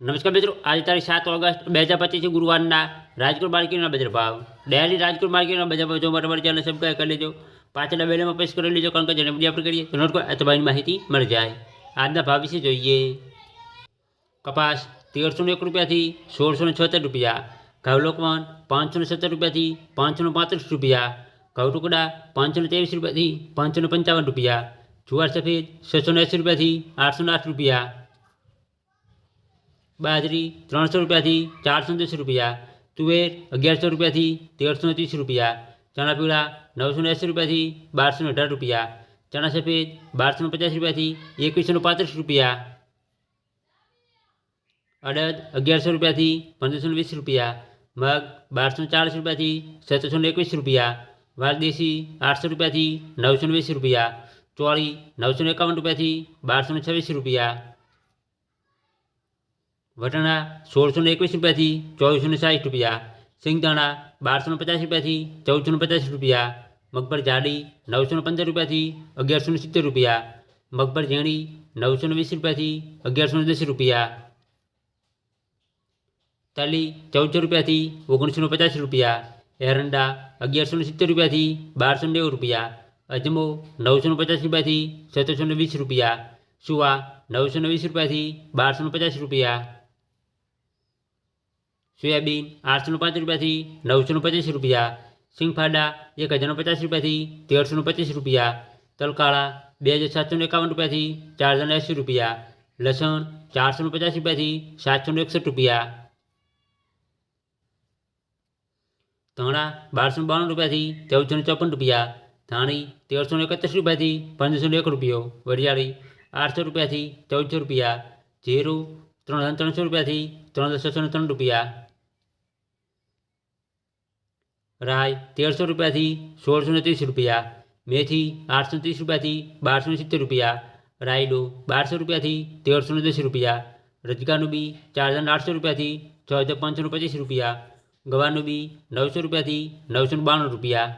નમસ્કાર મિત્રો આજે તારીખ સાત ઓગસ્ટ બે હજાર પચીસ ગુરુવારના રાજકોટ માર્કેટના બજાર ભાવ ડેલી રાજકોટ માર્કેટના બજાર ભાવ જોવા માટે અમારી ચેનલ સબસ્ક્રાઈબ કરી લેજો પાછળના બેલેમાં પેશ કરી લેજો કારણ કે જેને બીજી આપણે કરીએ તો નોટ આ તમારી માહિતી મળી જાય આજના ભાવ વિશે જોઈએ કપાસ તેરસો ને એક રૂપિયાથી સોળસો ને છોતેર રૂપિયા ઘઉં લોકવન પાંચસો ને સત્તર રૂપિયાથી પાંચસો ને પાંત્રીસ રૂપિયા ઘઉં ટુકડા પાંચસો ને ત્રેવીસ રૂપિયાથી પાંચસો ને પંચાવન રૂપિયા જુવાર સફેદ છસો ને એંસી રૂપિયાથી આઠસો ને આઠ રૂપિયા બાજરી ત્રણસો રૂપિયાથી ચારસો દસ રૂપિયા તુવેર અગિયારસો રૂપિયાથી તેરસો ત્રીસ રૂપિયા ચણા પીળા નવસો એંસી રૂપિયાથી બારસો અઢાર રૂપિયા ચણા સફેદ બારસો પચાસ રૂપિયાથી એકવીસો પાંત્રીસ રૂપિયા અડદ અગિયારસો રૂપિયાથી પંદરસો વીસ રૂપિયા મગ બારસો ચાલીસ રૂપિયાથી સત્તરસો એકવીસ રૂપિયા વાલદેશી આઠસો રૂપિયાથી નવસો વીસ રૂપિયા ચોળી નવસો એકાવન રૂપિયાથી બારસો છવ્વીસ રૂપિયા વટાણા સોળસો ને એકવીસ રૂપિયાથી ચોવીસો ને સાઠ રૂપિયા સિંગદાણા બારસો ને પચાસ રૂપિયાથી ચૌદસો ને પચાસ રૂપિયા મગફળ જાડી નવસો ને પંદર રૂપિયાથી અગિયારસો ને સિત્તેર રૂપિયા મગફળ ઝીણી નવસો ને વીસ રૂપિયાથી અગિયારસો ને દસ રૂપિયા તલી ચૌદસો રૂપિયાથી ઓગણીસો ને પચાસ રૂપિયા એરંડા અગિયારસો ને સિત્તેર રૂપિયાથી બારસો ને નેવું રૂપિયા અજમો નવસો ને પચાસ રૂપિયાથી સત્તરસો ને વીસ રૂપિયા સુવા નવસો ને વીસ રૂપિયાથી બારસો ને પચાસ રૂપિયા સોયાબીન આઠસો ને પાંચ રૂપિયાથી નવસો ને પચીસ રૂપિયા સિંગફાડા એક હજારનો પચાસ રૂપિયાથી તેરસો ને પચીસ રૂપિયા તલકાળા બે હજાર સાતસો ને એકાવન રૂપિયાથી ચાર હજાર એંસી રૂપિયા લસણ ચારસો ને પચાસ રૂપિયાથી સાતસો ને એકસઠ રૂપિયા ધાણા બારસો ને બાણું રૂપિયાથી ચૌદસો ને ચોપન રૂપિયા ધાણી તેરસો ને એકત્રીસ રૂપિયાથી પંદરસો ને એક રૂપિયો વરિયાળી આઠસો રૂપિયાથી ચૌદસો રૂપિયા જીરું ત્રણ હજાર ત્રણસો રૂપિયાથી ત્રણ હજાર છસો ને ત્રણ રૂપિયા રાય તેરસો રૂપિયાથી સોળસો ને ત્રીસ રૂપિયા, મેથી આઠસો ત્રીસ રૂપિયાથી બારસો ને સિત્તેર રૂપિયા, રાયડો બારસો રૂપિયાથી તેરસો ને દસ રૂપિયા, રજકાનું બી ચાર હજાર આઠસો રૂપિયાથી છ હજાર પાંચસો ને પચીસ રૂપિયા ગવાનું બી નવસો રૂપિયાથી નવસો ને બાણું રૂપિયા